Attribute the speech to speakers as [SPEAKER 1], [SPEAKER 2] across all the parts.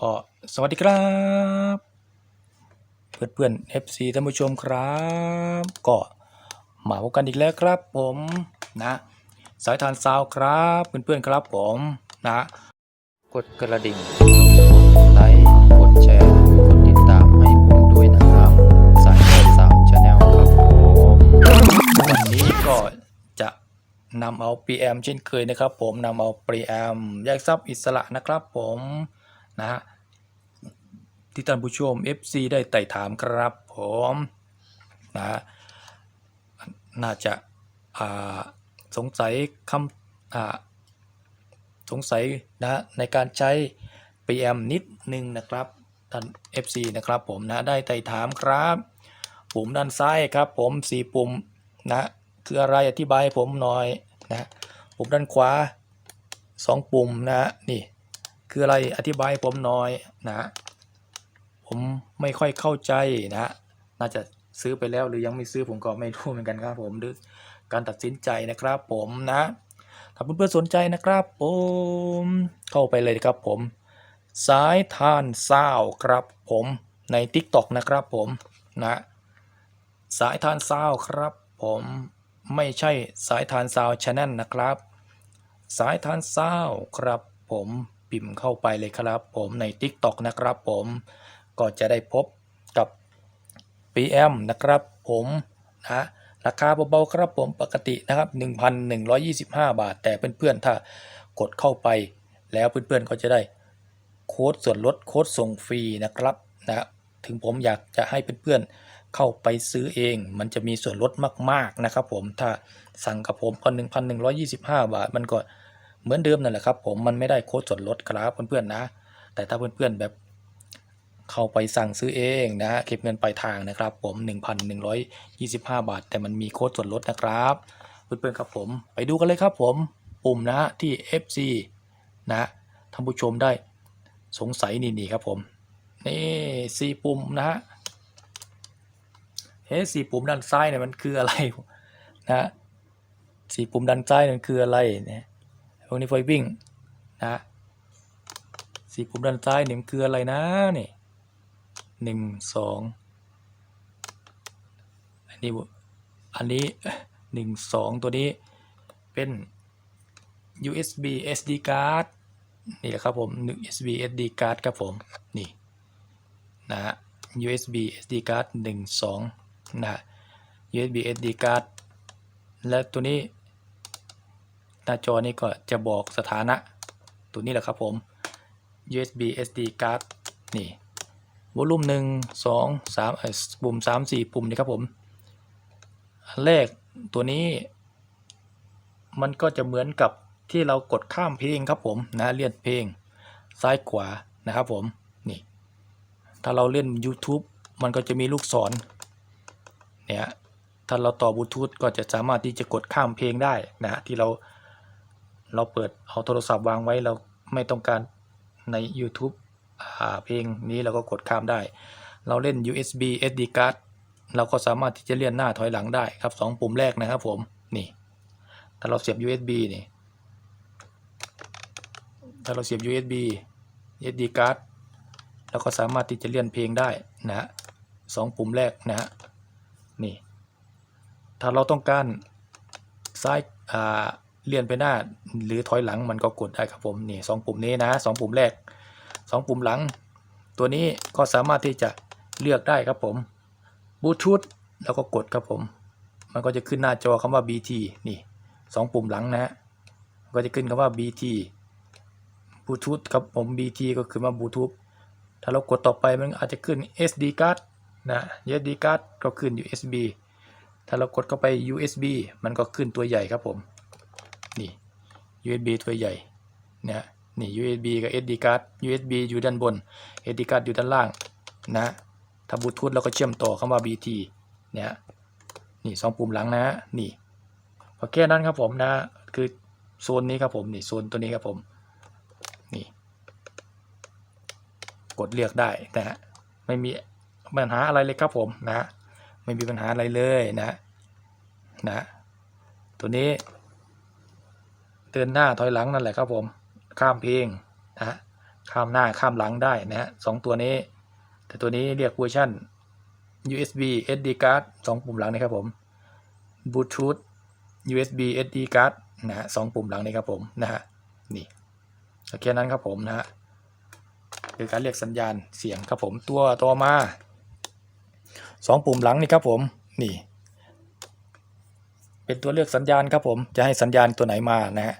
[SPEAKER 1] ก็สวัสดีครับ เพื่อนเพื่อน FC ท่านผู้ชมครับ ก็มาพบกันอีกแล้วครับผมนะสายทานซาวครับเพื่อนเพื่อนๆครับผมนะ กดกระดิ่ง กดไลค์ กดแชร์ กดติดตามให้ผมด้วยนะครับ สายทานซาวชาแนลครับผมวันนี้ก็จะนำเอา PM เช่นเคยนะครับ ผมนำเอา PM แยกทรัพย์อิสระนะครับผม นะฮะที่ท่านผู้ชม FC ได้ไต่ถามครับผมนะน่าจะอ่าสงสัยคำอ่าสงสัยนะในการใช้ PM นิดนึงนะครับท่าน FC นะครับผมนะได้ไต่ถามครับ ปุ่มด้านซ้ายครับผมสี่ปุ่มนะคืออะไรอธิบายผมหน่อยนะปุ่มด้านขวาสองปุ่มนะนี่ คืออะไรอธิบายผมหน่อยนะผมไม่ค่อยเข้าใจนะน่าจะซื้อไปแล้วหรือยังไม่ซื้อผมก็ไม่รู้เหมือนกันครับผมหรือการตัดสินใจนะครับผมนะถ้าเพื่อนๆสนใจนะครับผมเข้าไปเลยครับผมสายทานซาวครับผมใน TikTok นะครับผมนะสายทานซาวครับผมไม่ใช่สายทานซาวชาแนลนะครับ สายทานซาวครับผม พิมพ์เข้าไปเลยครับผมใน TikTok นะครับผมก็จะได้พบกับ PM นะครับผมนะราคาเบาๆครับผมปกตินะครับ 1,125 บาท แต่เพื่อนๆถ้ากดเข้าไป แล้วเพื่อนๆก็จะได้โค้ดส่วนลดโค้ดส่งฟรีนะครับนะถึงผมอยากจะให้เพื่อนๆเข้าไปซื้อเอง มันจะมีส่วนลดมากๆนะครับผมถ้าสั่งกับผมก็1,125 บาทมันก็ เหมือนเดิมนั่นแหละครับผมมันไม่ได้โค้ดส่วนลดครับเพื่อนๆนะ แต่ถ้าเพื่อนๆแบบเข้าไปสั่งซื้อเองนะฮะเก็บเงินปลายทางนะครับ ผม 1,125 บาท แต่มันมีโค้ดส่วนลดนะครับ เพื่อนๆครับผมไปดูกันเลยครับผมปุ่มนะฮะที่ FC นะฮะท่านผู้ชมได้สงสัยนี่นี่ครับผม นี่สี่ปุ่มนะฮะเฮ้สี่ปุ่มด้านซ้ายเนี่ยมันคืออะไรนะสี่ปุ่มด้านซ้ายนั่นคืออะไรเนี่ย พวกนี้ไฟวิ่งนะสีปุ่มด้านซ้ายเนี่ยมันคืออะไรนะนี่หนึ่งสองอันนี้อันนี้หนึ่งสองตัวนี้เป็น USB SD card นี่แหละครับผม USB SD card ครับผมนี่นะฮะ USB SD card หนึ่งสองนะ USB SD card และตัวนี้ หน้าจอนี้ก็จะบอกสถานะ ตัวนี้แหละครับผม USB SD card นี่วอลลุ่มหนึ่งสองสามเอ่อปุ่มสามสี่ปุ่มนี่ครับผมอันแรกตัวนี้ มันก็จะเหมือนกับที่เรากดข้ามเพลงครับผมนะเลื่อนเพลงซ้ายขวานะครับผมนี่ ถ้าเราเล่น YouTube มันก็จะมีลูกศรเนี่ยถ้าเราต่อบลูทูธก็จะสามารถที่จะกดข้ามเพลงได้นะที่เรา เราเปิดเอาโทรศัพท์วางไว้เราไม่ต้องการใน YouTube เพลงนี้เราก็กดข้ามได้ เราเล่น USB SD card เราก็สามารถที่จะเลื่อนหน้าถอยหลังได้ครับสองปุ่มแรกนะครับผม นี่ถ้าเราเสียบ USB นี่ถ้าเราเสียบ USB SD card เราก็สามารถที่จะเลื่อนเพลงได้นะฮะสองปุ่มแรกนะฮะนี่ ถ้าเราต้องการซ้ายอ่า เลื่อนไปหน้าหรือถอยหลังมันก็กดได้ครับผมนี่สองปุ่มนี้นะสองปุ่มแรกสองปุ่มหลัง ตัวนี้ก็สามารถที่จะเลือกได้ครับผมบลูทูธแล้วก็กดครับผม มันก็จะขึ้นหน้าจอคำว่า BT นี่สองปุ่มหลังนะฮะก็จะขึ้นคำว่า BT บลูทูธครับผม BT ก็คือมาบลูทูธถ้าเรากดต่อไปมันอาจจะขึ้น SD card นะ SD card ก็ขึ้น USB ถ้าเรากดเข้าไป USB มันก็ขึ้นตัวใหญ่ครับผม นี่ USB ตัวใหญ่เนี่ยนี่ USB กับ SD card USB อยู่ด้านบน SD card อยู่ด้านล่างนะถ้าบลูทูธเราก็เชื่อมต่อคำว่า BT เนี่ยนี่สองปุ่มหลังนะนี่พอแค่นั้นครับผมนะคือโซนนี้ครับผมนี่โซนตัวนี้ครับผมนี่ กดเลือกได้นะฮะไม่มีปัญหาอะไรเลยครับผมนะไม่มีปัญหาอะไรเลยนะนะตัวนี้ เดินหน้าถอยหลังนั่นแหละครับผม ข้ามเพลงนะข้ามหน้าข้ามหลังได้นะฮะสองตัวนี้ แต่ตัวนี้เรียกเวอร์ชัน USB SD card สองปุ่มหลังนี่ครับผม Bluetooth USB SD card นะฮะสองปุ่มหลังนี่ครับผมนะฮะนี่แค่นั้นครับผมนะฮะคือการเรียกสัญญาณเสียงครับผมตัวต่อมาสองปุ่มหลังนี่ครับผมนี่ เป็นตัวเลือกสัญญาณครับผมจะให้สัญญาณตัวไหนมานะฮะ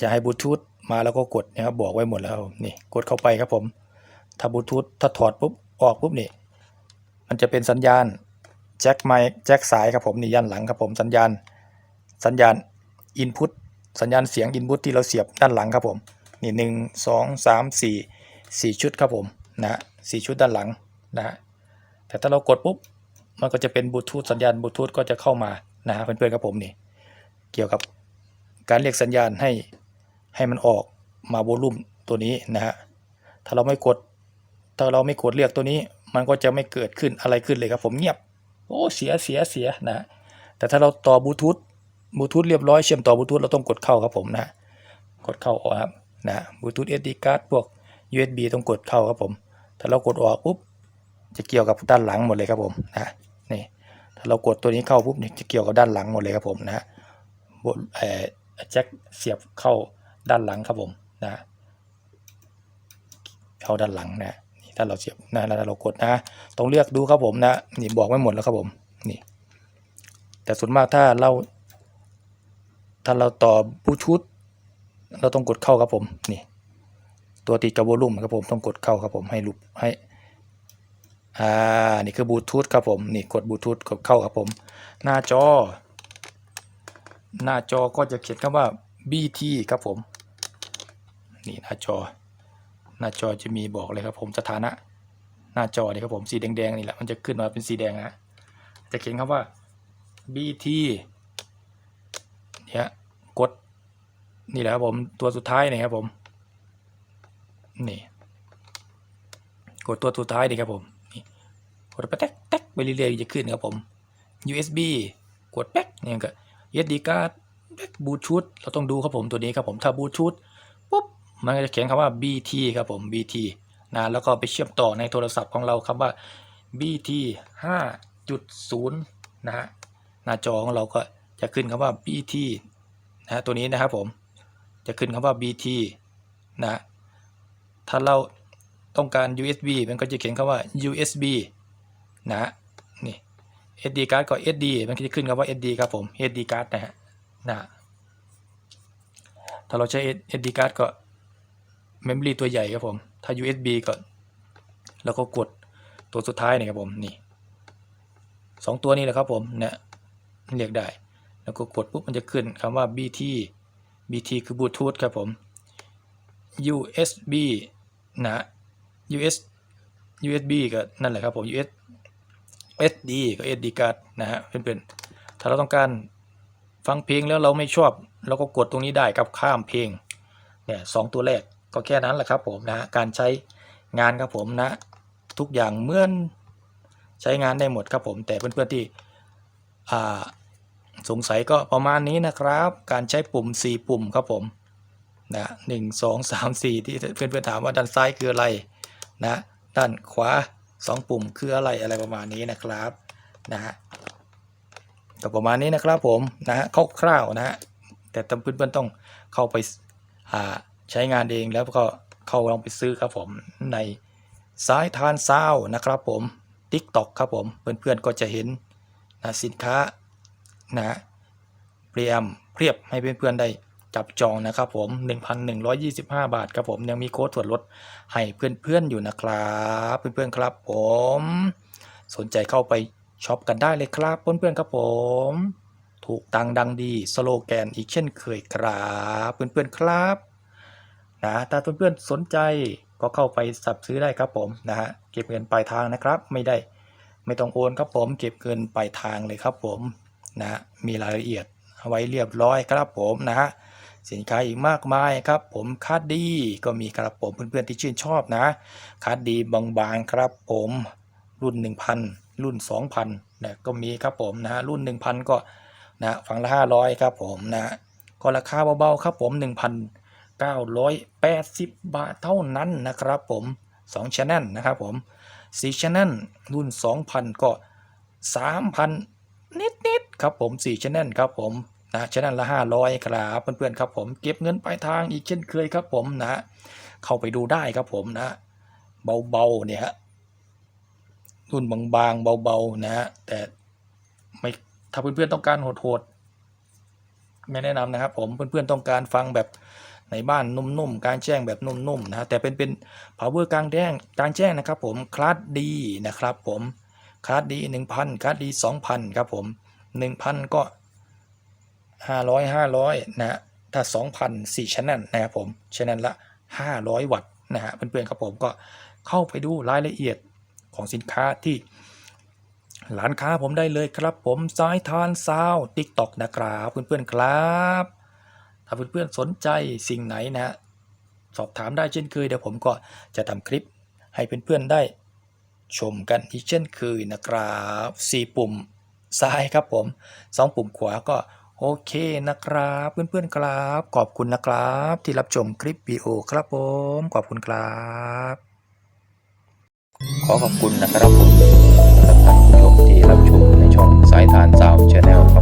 [SPEAKER 1] จะให้บลูทูธมาแล้วก็กดนะครับบอกไว้หมดแล้วนี่กดเข้าไปครับผมถ้าบลูทูธถ้าถอดปุ๊บออกปุ๊บนี่มันจะเป็นสัญญาณแจ็คไมค์แจ็คสายครับผมนี่ยันหลังครับผมสัญญาณสัญญาณอินพุตสัญญาณเสียงอินพุตที่เราเสียบด้านหลังครับผมนี่หนึ่งสองสามสี่สี่ชุดครับผมนะสี่ชุดด้านหลังนะฮะแต่ถ้าเรากดปุ๊บมันก็จะเป็นบลูทูธสัญญาณบลูทูธก็จะเข้ามานะฮะเพื่อนๆครับผมนี่เกี่ยวกับการเรียกสัญญาณให้ ให้มันออกมาโวลูมตัวนี้นะฮะถ้าเราไม่กด ถ้าเราไม่กดเรียกตัวนี้ มันก็จะไม่เกิดขึ้นอะไรขึ้นเลยครับ ผมเงียบโอ้เสียเสียเสียนะ แต่ถ้าเราต่อบลูทูธบลูทูธเรียบร้อยเชื่อมต่อบลูทูธเราต้องกดเข้าครับผมนะกดเข้าออกครับนะบลูทูธ SD card พวก USB ต้องกดเข้าครับผม ถ้าเรากดออกปุ๊บจะเกี่ยวกับด้านหลังหมดเลยครับผมนะนี่ถ้าเรากดตัวนี้เข้าปุ๊บเนี่ยจะเกี่ยวกับด้านหลังหมดเลยครับผมนะบนเอ่อแจ็คเสียบเข้า ด้านหลังครับผมนะเข้าด้านหลังนะนี่ถ้าเราเสียบนะแล้วเรากดนะต้องเลือกดูครับผมนะนี่บอกไว้หมดแล้วครับผมนี่แต่ส่วนมากถ้าเราถ้าเราต่อบูทูธเราต้องกดเข้าครับผมนี่ตัวติดกับวอลุ่มครับผมต้องกดเข้าครับผมให้ลุกให้อ่านี่คือบลูทูธครับผมนี่กดบลูทูธกดเข้าครับผม หน้าจอ หน้าจอก็จะเขียนคำว่า BT ครับผม นี่หน้าจอ หน้าจอจะมีบอกเลยครับผมสถานะ หน้าจอนี่ครับผมสีแดงๆนี่แหละมันจะขึ้นมาเป็นสีแดงนะจะเขียนคำว่า BT เนี่ยกดนี่แหละครับผมตัวสุดท้ายนี่ครับผมนี่กดตัวสุดท้ายนี่ครับผมนี่กดไปแท็กแท็กไปเรื่อยๆจะขึ้นครับผม USB กดแป๊กเนี่ยก็ SD card บลูทูธเราต้องดูครับผมตัวนี้ครับผมถ้าบลูทูธปุ๊บ มันก็จะเขียนคำว่า BT ครับผม BT นะแล้วก็ไปเชื่อมต่อในโทรศัพท์ของเราคำว่า BT 5.0นะฮะหน้าจอของเราก็จะขึ้นคำว่า BT นะฮะตัวนี้นะครับผมจะขึ้นคำว่า BT นะถ้าเราต้องการ USB มันก็จะเขียนคำว่า USB นะฮะนี่ SD card ก็ SD มันก็จะขึ้นคำว่า SD ครับผม SD card นะฮะนะถ้าเราใช้ SD card ก็ memory ตัวใหญ่ครับผม ถ้า USB ก็แล้วก็กดตัวสุดท้ายนี่ครับผมนี่สองตัวนี้แหละครับผมเนี่ยเรียกได้ แล้วก็กดปุ๊บมันจะขึ้นคำว่า BT BT คือบลูทูธครับผม USB นะ US USB ก็นั่นแหละครับผม US SD ก็ SD card นะฮะเพื่อนๆถ้าเราต้องการฟังเพลงแล้วเราไม่ชอบ เราก็กดตรงนี้ได้ครับข้ามเพลงเนี่ยสองตัวแรก ก็แค่นั้นแหละครับผมนะการใช้งานครับผมนะทุกอย่างเหมือนใช้งานได้หมดครับผม แต่เพื่อนๆที่อ่สงสัยก็ประมาณนี้นะครับ การใช้ปุ่ม 4 ปุ่มครับผมนะหนึ่งสองสามสี่ที่เพื่อนๆถามว่าด้านซ้ายคืออะไรนะด้านขวา 2 ปุ่มคืออะไรอะไรประมาณนี้นะครับนะฮะก็ประมาณนี้นะครับผมนะฮะคร่าวๆนะฮะแต่เพื่อนๆต้องเข้าไปอ่า ใช้งานเองแล้วก็เข้าลองไปซื้อครับผมในสายทานซาวนะครับผม TikTok ครับผมเพื่อนๆก็จะเห็นนะสินค้านะเรียมเพียบให้เพื่อนๆได้จับจองนะครับผม 1,125 บาทครับผมยังมีโค้ดส่วนลดให้เพื่อนๆอยู่นะครับเพื่อนๆครับผม สนใจเข้าไปช็อปกันได้เลยครับเพื่อนๆครับผม ถูกตังดังดีสโลแกนอีกเช่นเคยครับเพื่อนๆครับ นะถ้าเพื่อนๆสนใจก็เข้าไปสับซื้อได้ครับผมนะฮะเก็บเงินปลายทางนะครับ ไม่ได้ไม่ต้องโอนครับผม เก็บเงินปลายทางเลยครับผมนะมีรายละเอียดเอาไว้เรียบร้อยครับผมนะฮะสินค้าอีกมากมายครับผมคาดดีก็มีครับผมเพื่อนๆที่ชื่นชอบนะคาดดีบางๆครับผมรุ่น 1,000 รุ่น 2,000นะก็มีครับผมนะฮะรุ่น 1,000 ก็นะฝั่งละ 500 ครับผมนะก็ราคาเบาๆครับผม 1,000 980 บาทเท่านั้นนะครับผม2 Channel นะครับผม4 Channel รุ่น 2,000 ก็ 3,000 นิดๆครับผม4 Channel ครับผมนะ Channel ละ 500 ครับเพื่อนๆครับผมเก็บเงินปลายทางอีกเช่นเคยครับผมนะเข้าไปดูได้ครับผมนะ เบาๆเนี่ยรุ่นบางๆเบาๆนะฮะแต่ไม่ถ้าเพื่อนๆต้องการโหดๆไม่แนะนำนะครับผมเพื่อนๆต้องการฟังแบบ ในบ้านนุ่มๆ กางแจ้งแบบนุ่มๆนะฮะแต่เป็นเป็น power กลางแจ้งกลางแจ้งนะครับผมคลาสดีนะครับผมคลาสดี1,000คลาสดี2,000ครับผม1,000 ก็ 500 500นะฮะถ้า 2,000 4ชั้นนั่นนะครับผมชั้นนั่นละ 500 วัตต์นะฮะเพื่อนๆครับผมก็เข้าไปดูรายละเอียดของสินค้าที่ร้านค้าผมได้เลยครับผมสายทานซาวติ๊กตอกนะครับ เพื่อนๆครับ ถ้าเพื่อนๆสนใจสิ่งไหนนะฮะสอบถามได้เช่นเคยเดี๋ยวผมก็จะทำคลิปให้เพื่อนๆได้ชมกันที่เช่นเคยนะครับ4ปุ่มซ้ายครับผม 2 ปุ่มขวาก็โอเคนะครับ เพื่อนๆครับ ขอบคุณนะครับ ที่รับชมคลิปวิดีโอครับผม ขอบคุณครับ ขอขอบคุณนะครับผมสำหท่านผู้ชมที่รับชมในช่องสายทานสาวชาแนล